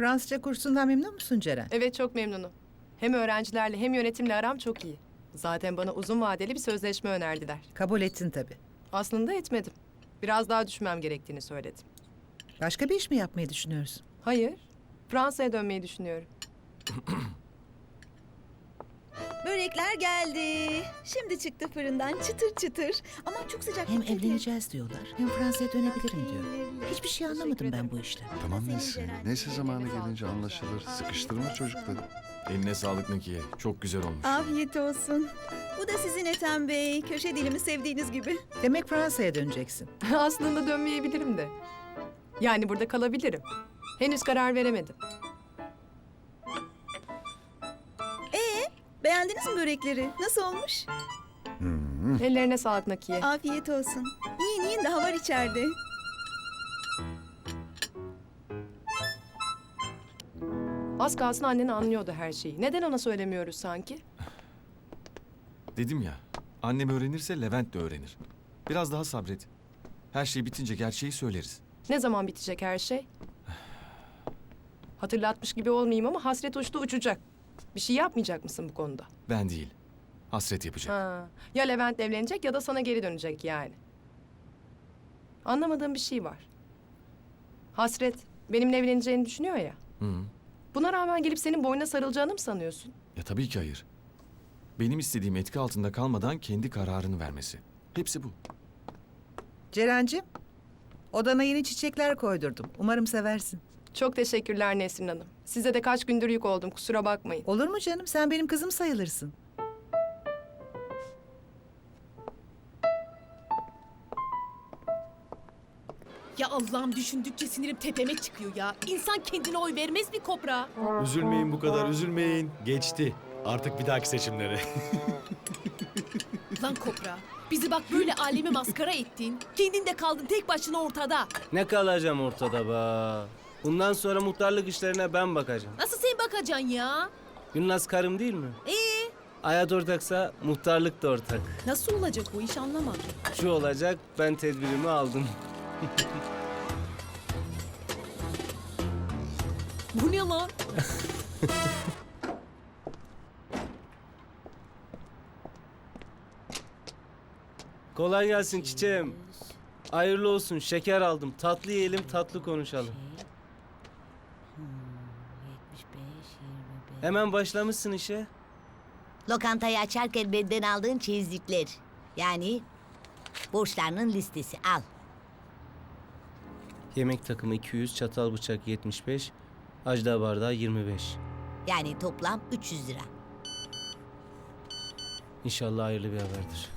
Fransızca kursundan memnun musun Ceren? Evet çok memnunum. Hem öğrencilerle hem yönetimle aram çok iyi. Zaten bana uzun vadeli bir sözleşme önerdiler. Kabul ettin tabii. Aslında etmedim. Biraz daha düşmem gerektiğini söyledim. Başka bir iş mi yapmayı düşünüyorsun? Hayır, Fransa'ya dönmeyi düşünüyorum. Börekler geldi. Şimdi çıktı fırından çıtır çıtır. Ama çok sıcak. Hem et. evleneceğiz diyorlar, hem Fransa'ya dönebilirim diyor. Hiçbir şey anlamadım ben bu işten. Tamam neyse. Neyse zamanı gelince anlaşılır. Sıkıştırma çocukları. Eline sağlık Nakiye. Çok güzel olmuş. Afiyet olsun. Bu da sizin Ethem Bey. Köşe dilimi sevdiğiniz gibi. Demek Fransa'ya döneceksin. Aslında dönmeyebilirim de. Yani burada kalabilirim. Henüz karar veremedim. Beğendiniz mi börekleri? Nasıl olmuş? Ellerine sağlık Nakiye. Afiyet olsun. Yiyin yiyin daha var içeride. Az kalsın annen anlıyordu her şeyi. Neden ona söylemiyoruz sanki? Dedim ya. Annem öğrenirse Levent de öğrenir. Biraz daha sabret. Her şey bitince gerçeği söyleriz. Ne zaman bitecek her şey? Hatırlatmış gibi olmayayım ama hasret uçtu uçacak. Bir şey yapmayacak mısın bu konuda? Ben değil. Hasret yapacak. Ha. Ya Levent evlenecek ya da sana geri dönecek yani. Anlamadığım bir şey var. Hasret benimle evleneceğini düşünüyor ya. Hı. Buna rağmen gelip senin boynuna sarılacağını mı sanıyorsun? Ya tabii ki hayır. Benim istediğim etki altında kalmadan kendi kararını vermesi. Hepsi bu. Ceren'cim, odana yeni çiçekler koydurdum. Umarım seversin. Çok teşekkürler Nesrin Hanım. Size de kaç gündür yük oldum kusura bakmayın. Olur mu canım? Sen benim kızım sayılırsın. Ya Allah'ım düşündükçe sinirim tepeme çıkıyor ya. İnsan kendine oy vermez mi Kobra? Üzülmeyin bu kadar, üzülmeyin. Geçti. Artık bir dahaki seçimlere. Lan Kobra. Bizi bak böyle alemi maskara ettin. Kendin de kaldın tek başına ortada. Ne kalacağım ortada be? Bundan sonra muhtarlık işlerine ben bakacağım. Nasıl sen bakacaksın ya? Gülnaz karım değil mi? Ee, Hayat ortaksa muhtarlık da ortak. nasıl olacak bu iş anlamadım. Şu olacak ben tedbirimi aldım. Bu ne lan? Kolay gelsin çiçeğim. Hayırlı olsun şeker aldım. Tatlı yiyelim tatlı konuşalım. Hemen başlamışsın işe. Lokantayı açarken benden aldığın çeyizlikler. Yani borçlarının listesi al. Yemek takımı 200, çatal bıçak 75, ajda bardağı 25. Yani toplam 300 lira. İnşallah hayırlı bir haberdir.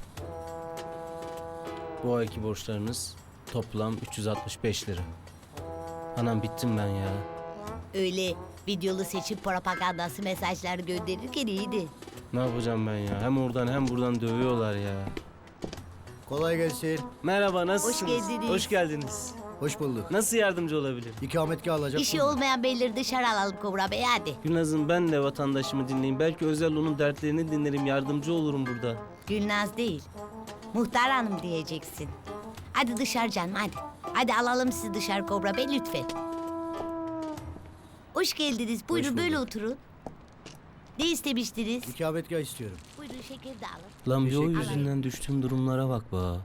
Bu ayki borçlarınız toplam 365 lira. Anam bittim ben ya. Öyle videolu seçim propagandası mesajları gönderirken iyiydi. Ne yapacağım ben ya? Hem oradan hem buradan dövüyorlar ya. Kolay gelsin. Merhaba nasılsınız? geldiniz. Hoş geldiniz. Hoş bulduk. Nasıl yardımcı olabilirim? İkametgah alacak İşi mısın? olmayan beyleri dışarı alalım Kobra Bey hadi. Gülnaz'ım ben de vatandaşımı dinleyeyim. Belki özel onun dertlerini dinlerim. Yardımcı olurum burada. Gülnaz değil. Muhtar hanım diyeceksin. Hadi dışarı canım hadi. Hadi alalım sizi dışarı Kobra Bey lütfen. Hoş geldiniz. Buyurun böyle oturun. Ne istemiştiniz? İkametgah istiyorum. Buyurun şeker de alın. Lan bir o Teşekkür yüzünden düştüğüm durumlara bak be.